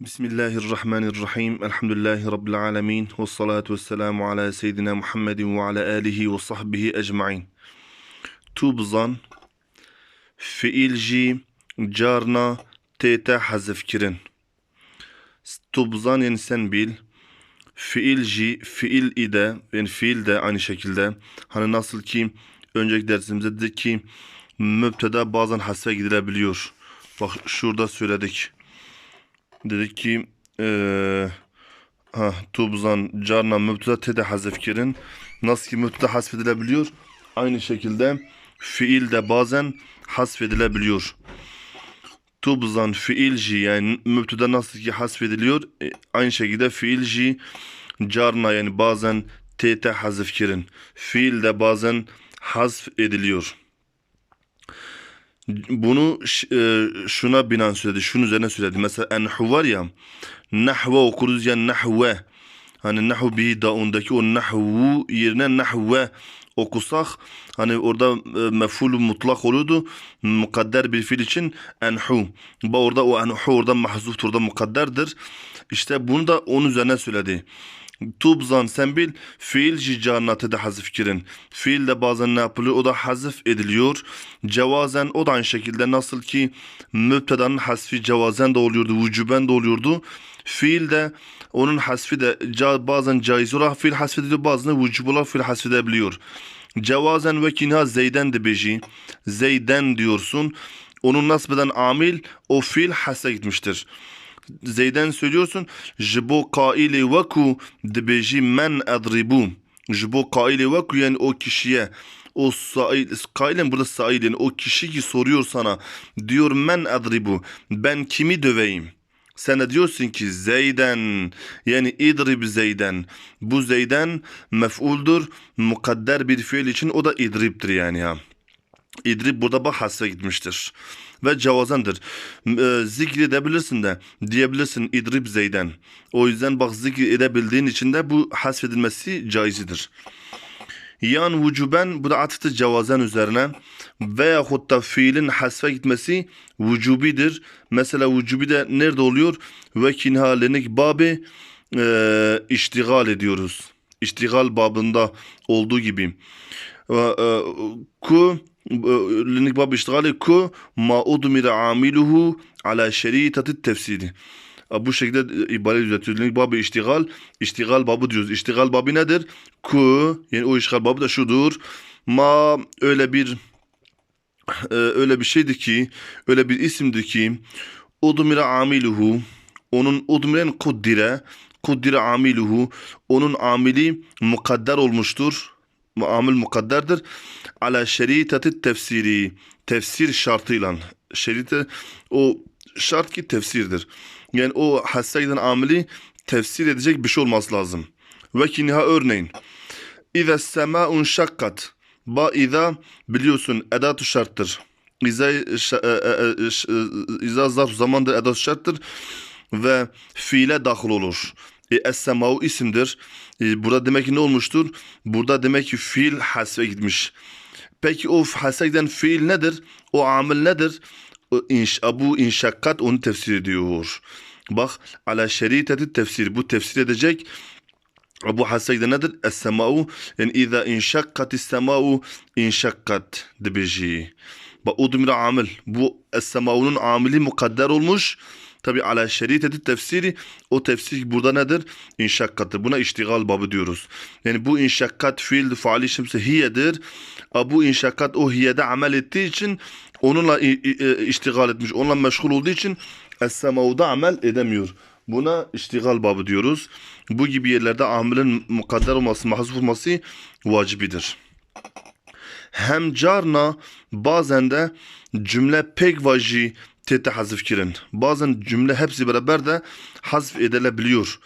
Bismillahirrahmanirrahim. Elhamdülillahi Rabbil alemin. Ve salatu ve selamu ala seyyidina Muhammedin ve ala alihi ve sahbihi ecma'in. Tubzan, fiilci, carna, tete hazef kirin. Tubzan yani sen bil. Fiilci, fiil ide, yani fiil de aynı şekilde. Hani nasıl ki önceki dersimizde dedik ki mübteda bazen hasfe gidilebiliyor. Bak şurada söyledik. Dedik ki eee ha, tubzan carna mübteda tede hazef kirin. Nasıl ki mübteda hasfedilebiliyor. Aynı şekilde fiil de bazen hasfedilebiliyor. Tubzan fiilci yani mübteda nasıl ki hasfediliyor. e, aynı şekilde fiilci carna yani bazen tete hazef kirin. Fiil de bazen hasf ediliyor. Bunu e, şuna binaen söyledi. Şunun üzerine söyledi. Mesela enhu var ya. Nahve okuruz ya nahve. Hani nahu bi daundaki o nahvu yerine nahve okusak hani orada e, mef'ul mutlak oluyordu. Mukadder bir fiil için enhu. Orada o enhu orada mahzuf orada mukadderdir. İşte bunu da onun üzerine söyledi. Tubzan sen bil fiil cicarnatı da hazif kirin. Fiil de bazen ne yapılıyor? O da hazif ediliyor. Cevazen o da aynı şekilde nasıl ki mübtedanın hasfi cevazen de oluyordu, vücuben de oluyordu. Fiil de onun hasfi de bazen caiz olarak fiil hasfediliyor, bazen vücub olarak fiil hasfedebiliyor. Cevazen ve kinha zeyden de beji. Zeyden diyorsun. Onun nasbeden amil o fiil hasre gitmiştir. Zeyden söylüyorsun. Jibo kaili veku dibeji men adribu. Jibo kaili veku yani o kişiye o sail, kailen burada sail yani o kişi ki soruyor sana diyor men adribu ben kimi döveyim? Sen de diyorsun ki Zeyden yani idrib Zeyden. Bu Zeyden mef'uldur. Mukadder bir fiil için o da idribdir yani ya. İdrib burada bak gitmiştir. Ve cevazandır. E, zikir edebilirsin de diyebilirsin idrib zeyden. O yüzden bak zikir edebildiğin için de bu hasfedilmesi caizidir. Yan vücuben bu da atıftı cevazen üzerine veyahut da fiilin hasfe gitmesi vücubidir. Mesela vücubi de nerede oluyor? Ve kinhalenik babı e, iştigal ediyoruz. İştigal babında olduğu gibi. Ve, e, ku bab iştigali ku ma udmira amiluhu ala şeritati tefsiri. Bu şekilde ibare düzeltiyoruz. Linik babı iştigal, iştigal babı diyoruz. İştigal babı nedir? Ku yani o iştigal babı da şudur. Ma öyle bir e, öyle bir şeydi ki, öyle bir isimdi ki udmira amiluhu onun udmiren kuddire kuddire amiluhu onun amili mukadder olmuştur. Amil mukadderdir. Ala şeritati tefsiri tefsir şartıyla şerite o şart ki tefsirdir. Yani o hassa giden amili tefsir edecek bir şey olması lazım. Ve kiniha örneğin. İza sema'un şakkat. Ba iza biliyorsun edatu şarttır. İza, e, e, e, iza zarf zamandır edatu şarttır ve fiile dahil olur. E, Es-semau isimdir. E, burada demek ki ne olmuştur? Burada demek ki fiil hasfe gitmiş. Peki o hasfe giden fiil nedir? O amil nedir? İnş, bu inşakkat onu tefsir ediyor. Bak ala şeriteti tefsir. Bu tefsir edecek. Bu hasayda nedir? Es-sema'u yani iza inşakkatis sema'u inşakkat dibeji. Bak udmira amil. Bu es-sema'unun amili mukadder olmuş. Tabi ala şeriteti tefsiri o tefsir burada nedir? İnşakkattır. Buna iştigal babı diyoruz. Yani bu inşakkat fiil faali şimse hiyedir. Bu inşakkat o hiyede amel ettiği için onunla e, iştigal etmiş. Onunla meşgul olduğu için es-sema'uda amel edemiyor. Buna iştigal babı diyoruz. Bu gibi yerlerde amilin mukadder olması, mahzuf olması vacibidir. Hem carna bazen de cümle pek vaji tete hazif kirin. Bazen cümle hepsi beraber de hazf edilebiliyor.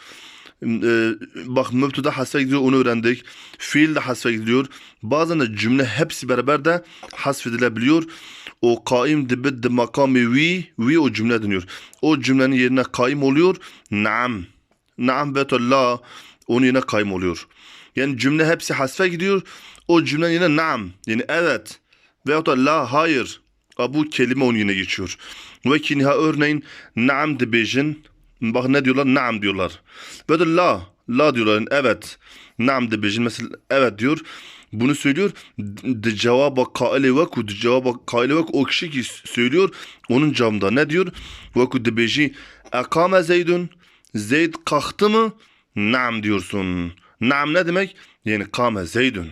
Ee, bak mübteda hasfe gidiyor onu öğrendik. Fiil de hasfe gidiyor. Bazen de cümle hepsi beraber de hasf edilebiliyor. O kaim dibid makami vi vi o cümle deniyor. O cümlenin yerine kaim oluyor. Naam. Naam betullah onun yerine kaim oluyor. Yani cümle hepsi hasfe gidiyor. O cümlenin yerine naam. Yani evet. Veyahut da la hayır. Bu kelime onun yerine geçiyor. Ve kinha örneğin naam dibejin Bak ne diyorlar? Naam diyorlar. Böyle la. La diyorlar. Evet. Naam de bejin. Mesela evet diyor. Bunu söylüyor. De cevaba kaile veku. De cevaba kaile veku. O kişi ki söylüyor. Onun cevabında ne diyor? Veku de beji. Ekame Zeydun. Zeyd kalktı mı? Naam diyorsun. Naam ne demek? Yani kame Zeydun.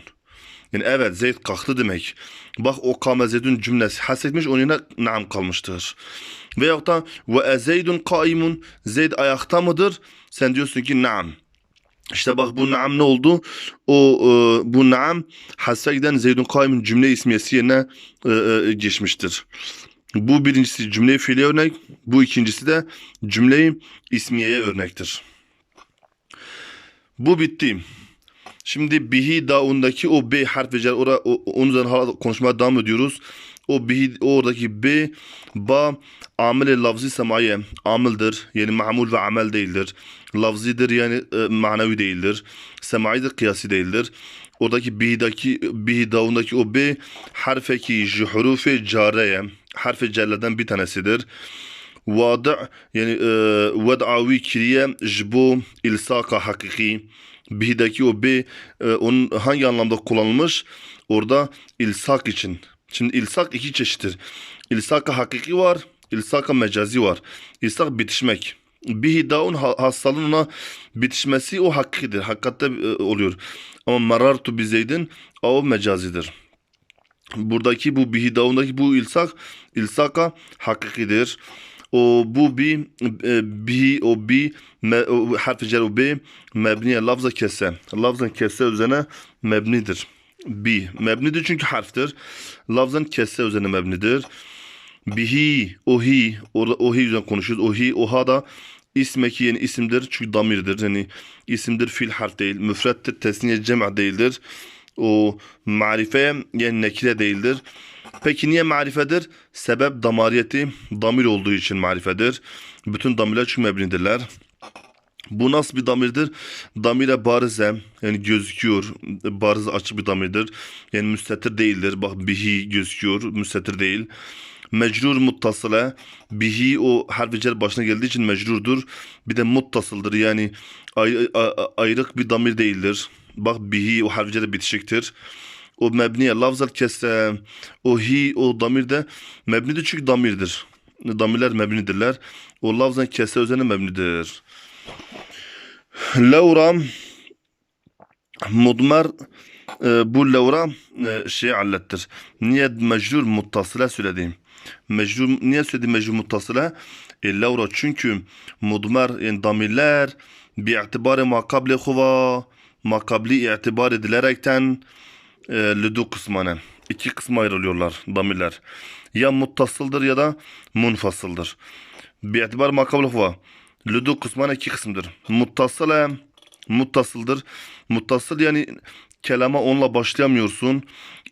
Yani evet Zeyd kalktı demek. Bak o kame Zeydun cümlesi hasetmiş onun yerine naam kalmıştır. Veyahut da ve e Zeydun kaimun Zeyd ayakta mıdır? Sen diyorsun ki naam. İşte bak bu naam ne oldu? O e, bu naam hasfe giden Zeydun kaimun cümle ismiyesi yerine e, e, geçmiştir. Bu birincisi cümle fiiliye örnek. Bu ikincisi de cümleyi ismiyeye örnektir. Bu bitti. Şimdi bihi daundaki o B harfi cer ora o- onun üzerine hala konuşmaya devam ediyoruz. O bihi oradaki B ba amel lafzi semaye amildir. Yani mamul ve amel değildir. Lafzidir yani e, manevi değildir. Semaidir kıyasi değildir. Oradaki bihidaki bihi daundaki o B harfeki juhurufe careye harfi cerlerden bir tanesidir. Vada yani e, ved'avi kiriye jbo ilsaka hakiki bihideki o b e, onun hangi anlamda kullanılmış? Orada ilsak için. Şimdi ilsak iki çeşittir. İlsaka hakiki var, ilsaka mecazi var. İlsak bitişmek. Bihi daun ha- hastalığın ona bitişmesi o hakikidir. Hakikatte e, oluyor. Ama marartu bi zeydin o mecazidir. Buradaki bu bihidavundaki bu ilsak ilsaka hakikidir. O o bi me, o, harfi cer o bi mebniye lafza kesse. Lafzan kesse üzerine mebnidir. Bi mebnidir çünkü harftir. Lafzan kesse üzerine mebnidir. Bihi, ohi, orada ohi üzerine konuşuyoruz. Ohi, oha da ismeki yani isimdir çünkü damirdir. Yani isimdir fiil harf değil. Müfrettir, tesniye cem' değildir. O marife yani nekire değildir. Peki niye marifedir? Sebep damariyeti damir olduğu için marifedir. Bütün damirler çünkü mebnidirler. Bu nasıl bir damirdir? Damire barize yani gözüküyor. Bariz açık bir damirdir. Yani müstetir değildir. Bak bihi gözüküyor. Müstetir değil. Mecrur muttasıla bihi o harfi cer başına geldiği için mecrurdur. Bir de muttasıldır. Yani ayrı, a- ayrık bir damir değildir. Bak bihi o harfi cer bitişiktir. O mebniye lafzal kesse o hi o damir de mebnidir çünkü damirdir. Damirler mebnidirler. O lafzan kesse üzerine mebnidir. Laura mudmer e, bu Laura e, şey hallettir. Niye mecrur muttasıla söyledim. Mecrur, niye söyledim mecrur muttasıla? E, Laura çünkü mudmer yani damirler bi itibari makabli huva makabli itibar edilerekten e, lüdu kısmına iki kısma ayrılıyorlar damirler. Ya muttasıldır ya da munfasıldır. Bir itibar makabul huva. Lüdu kısmına iki kısımdır. Muttasıla muttasıldır. Muttasıl yani kelama onunla başlayamıyorsun.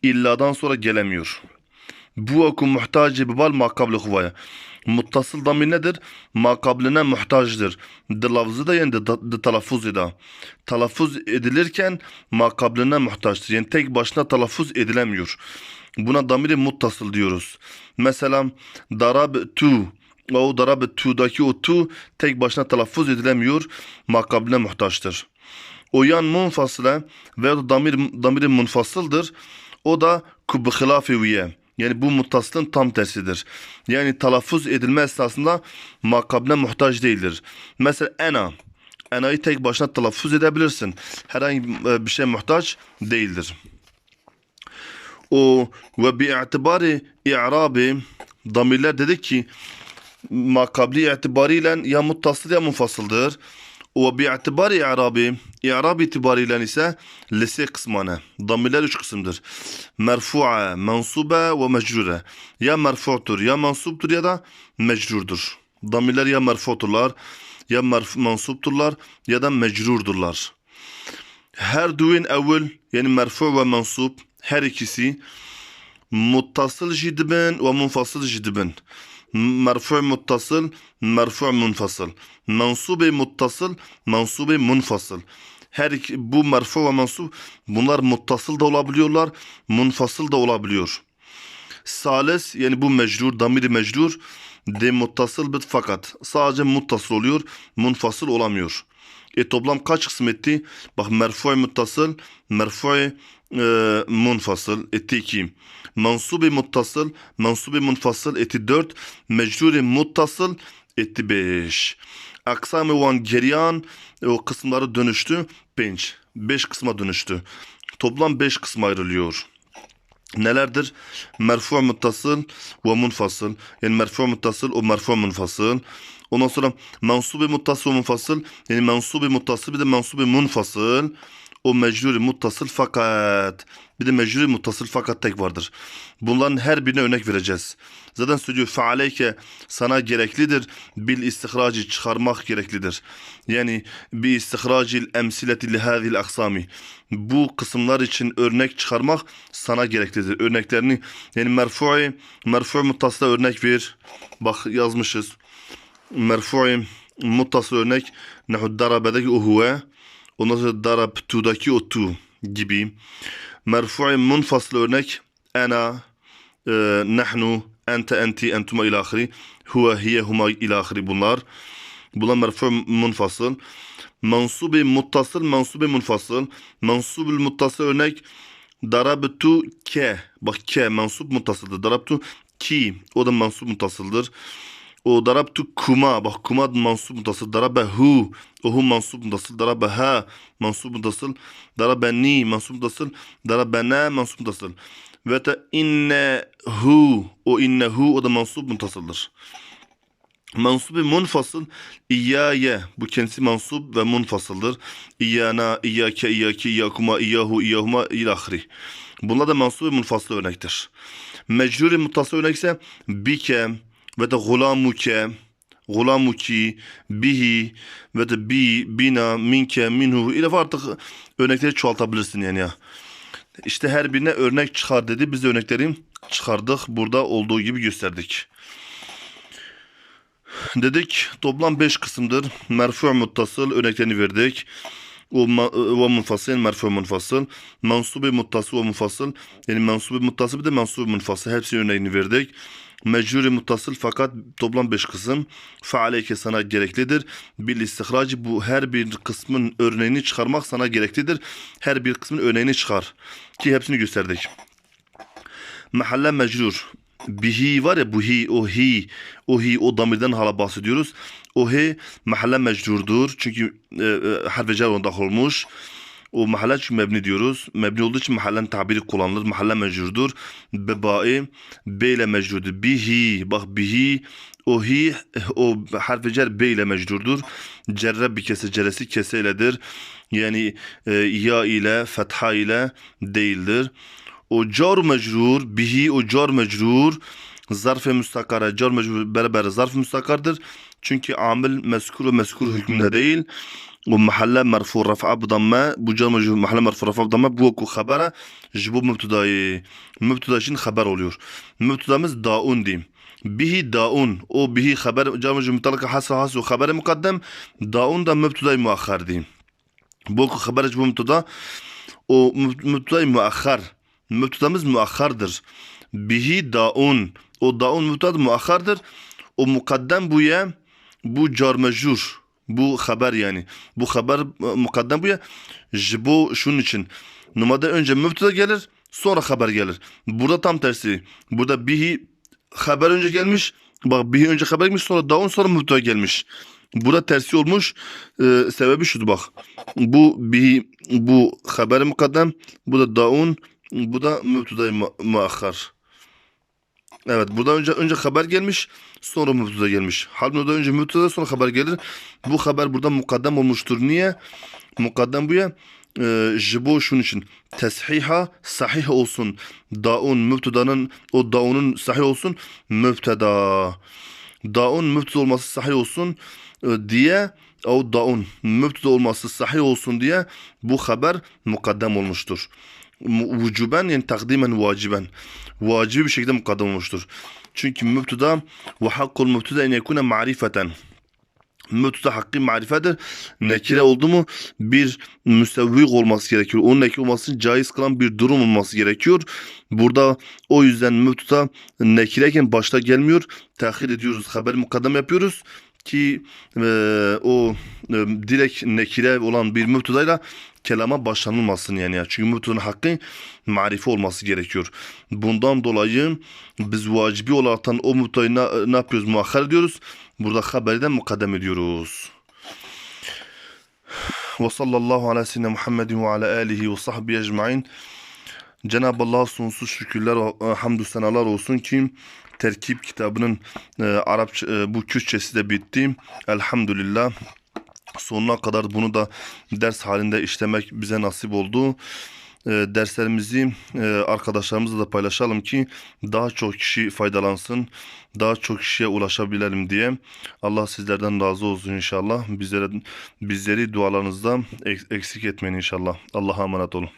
İlladan sonra gelemiyor. Bu okum muhtacı bibal makabli huvaya. Muttasıl damir nedir? Makabline muhtacdır. De lafzı da yani de, de telaffuzu da. Telaffuz edilirken makabline muhtaçtır. Yani tek başına telaffuz edilemiyor. Buna damiri muttasıl diyoruz. Mesela darab tu o darab tu'daki o tu tek başına telaffuz edilemiyor. Makabline muhtaçtır. O yan munfasıla veya da damir, damiri munfasıldır. O da kubbi hilafiye. Yani bu muttasılın tam tersidir. Yani telaffuz edilme esnasında makabine muhtaç değildir. Mesela ena. Ena'yı tek başına telaffuz edebilirsin. Herhangi bir şey muhtaç değildir. O ve bi itibari i'rabi damirler dedik ki makabli itibariyle ya muttasıl ya munfasıldır. Ve bi itibari i'rabi i'rab itibariyle ise lise kısmına. Damirler üç kısımdır. Merfu'a, mensuba ve mecrure. Ya merfu'tur ya mensuptur ya da mecrurdur. Damirler ya merfu'turlar ya mensupturlar ya da mecrurdurlar. Her duin evvel yani merfu ve mensup her ikisi muttasıl jidben ve munfasıl jidben. Merfu muttasıl, merfu munfasıl. Mensubi muttasıl, mensubi munfasıl. Her iki, bu merfu ve mensup bunlar muttasıl da olabiliyorlar, munfasıl da olabiliyor. Sales yani bu mecrur, damiri mecrur de muttasıl bit fakat. Sadece muttasıl oluyor, munfasıl olamıyor. E toplam kaç kısım etti? Bak merfu muttasıl, merfu e, munfasıl etti 2. Mansubi muttasıl, mansubi munfasıl etti 4. Mecruri muttasıl etti 5. Aksam-ı van geriyan e, o kısımları dönüştü 5. 5 kısma dönüştü. Toplam 5 kısma ayrılıyor. Nelerdir? Merfu muttasıl ve munfasıl. Yani merfu muttasıl o merfu munfasıl. Ondan sonra mensubi muttasıl ve munfasıl. Yani mensubi muttasıl bir de mensubi munfasıl. O mecruri muttasıl fakat. Bir de mecruri muttasıl fakat tek vardır. Bunların her birine örnek vereceğiz. Zaten söylüyor fealeyke sana gereklidir. Bil istihracı çıkarmak gereklidir. Yani bi istihracil emsileti lihâzil aksami. Bu kısımlar için örnek çıkarmak sana gereklidir. Örneklerini yani merfu'i, merfu muttasıla örnek ver. Bak yazmışız. Merfu'i muttasıl örnek nehu darabedeki o huve. Ondan sonra darabtu'daki o tu gibi. Merfu'i munfasıl örnek ana, e, nahnu, ente, enti, entuma ila ahiri. Huve, hiye, huma ila ahiri bunlar. Bunlar merfu munfasıl. Mansubi muttasıl, mansubi munfasıl. Mansubi muttasıl örnek darabtu ke. Bak ke mansup muttasıldır. Darabtu ki. O da mansup muttasıldır. O darabtu kuma. Bak kuma mansup muttasıl. Darabehu. O hu mansup muttasıl. Darabeha mansup muttasıl. Darabeni mansup muttasıl. Darabena mansup muttasıl. Ve te innehu. O innehu o da mansup muttasıldır. Mansubi munfasıl İyyâye bu kendisi mansup ve munfasıldır. İyyâna, iyyâke, iyyâki, iyyâkuma, iyyâhu, iyyâhuma ilahri. Bunlar da mansubi munfasıl örnektir. Mecruri muttasıl örnek ise bike ve de gulamuke, gulamuki, bihi ve de bi, bina, minke, minhu ile artık örnekleri çoğaltabilirsin yani ya. İşte her birine örnek çıkar dedi. Biz de örnekleri çıkardık. Burada olduğu gibi gösterdik. Dedik toplam 5 kısımdır. Merfu muttasıl örneklerini verdik. Munfasıl yani merfu munfasıl. Mansubi muttasıl ve munfasıl. Yani mansubi muttasıl bir de mansubi munfasıl. Hepsi örneğini verdik. Mecruri muttasıl fakat toplam 5 kısım. Faaleyke sana gereklidir. Bil istihracı bu her bir kısmın örneğini çıkarmak sana gereklidir. Her bir kısmın örneğini çıkar. Ki hepsini gösterdik. Mahalle mecrur. Bihi var ya bu hi, o hi, o damirden hala bahsediyoruz. O hi mahalle mecrurdur. Çünkü e, e, harf-i cer onda olmuş. O mahalle çünkü mebni diyoruz. Mebni olduğu için mahallen tabiri kullanılır. Mahalle mecrurdur. Bebai be ile mecrurdur. Bihi bak bihi o hi o harf-i cer be ile mecrurdur. Cerre bir kese ceresi keseyledir. Yani e, ya ile fetha ile değildir. Car mecrur bihi o car mecrur zarf-ı müstakara car mecrur beraber zarf-ı müstakardır. Çünkü amil meskur ve meskur hükmünde değil. O mahalle merfu rafa bu damme bu car mecrur mahalle merfu rafa bu damme bu oku habere jibu mübtedayı. Mübteda için haber oluyor. Mübtedamız daun diyeyim. Bihi daun. O bihi haber car mecrur mutalaka hasa hasu habere mukaddem. Daun da mübtedayı muakhar diyeyim. Bu oku haber jibu mübteda. O mübtedayı muakhar. Mübtedamız muakhardır. Bihi daun. O daun mübted muakhardır. O mukaddem buya bu car mecrur. Bu haber yani. Bu haber mukaddem buya. Bu şunun için. Normalde önce mübteda gelir sonra haber gelir. Burada tam tersi. Burada bihi haber önce gelmiş. Bak bihi önce haber gelmiş sonra daun sonra mübteda gelmiş. Burada tersi olmuş. Ee, sebebi şudur bak. Bu bihi bu haber mukaddem. Bu da daun. Bu da mübteda muakhar. Evet burada önce önce haber gelmiş sonra mübteda gelmiş. Halbuki önce mübteda sonra haber gelir. Bu haber burada mukaddem olmuştur. Niye? Mukaddem bu ya e, jibo şunun için teshiha sahih olsun. Daun mübtedanın o daunun sahih olsun. Mübteda. Daun mübteda olması sahih olsun e, diye o daun mübteda olması sahih olsun diye bu haber mukaddem olmuştur vücuben yani takdimen vaciben. Vacibi bir şekilde mukaddem olmuştur. Çünkü mübteda ve hakkul mübteda en yekune marifeten. Mübteda hakkı marifedir. Nekire oldu mu bir müsevvik olması gerekiyor. Onun nekire olmasını caiz kılan bir durum olması gerekiyor. Burada o yüzden mübteda nekireyken başta gelmiyor. Tehir ediyoruz. Haber mukaddem yapıyoruz ki e, o e, direkt nekire olan bir mübtedayla kelama başlanılmasın yani. Çünkü mübtedanın hakkı marife olması gerekiyor. Bundan dolayı biz vacibi olaraktan o mübtedayı ne, ne yapıyoruz? Muakhar ediyoruz. Burada haberden mukaddem ediyoruz. Ve sallallahu ala seyyidina Muhammedin ve ala alihi ve sahbihi ecmain. Cenab-ı Allah sonsuz şükürler, e, hamdü senalar olsun ki terkip kitabının e, Arapça, e, bu Kürtçesi de bitti. Elhamdülillah. Sonuna kadar bunu da ders halinde işlemek bize nasip oldu. E, derslerimizi e, arkadaşlarımızla da paylaşalım ki daha çok kişi faydalansın, daha çok kişiye ulaşabilelim diye. Allah sizlerden razı olsun inşallah. Bizlere bizleri dualarınızda eks- eksik etmeyin inşallah. Allah'a emanet olun.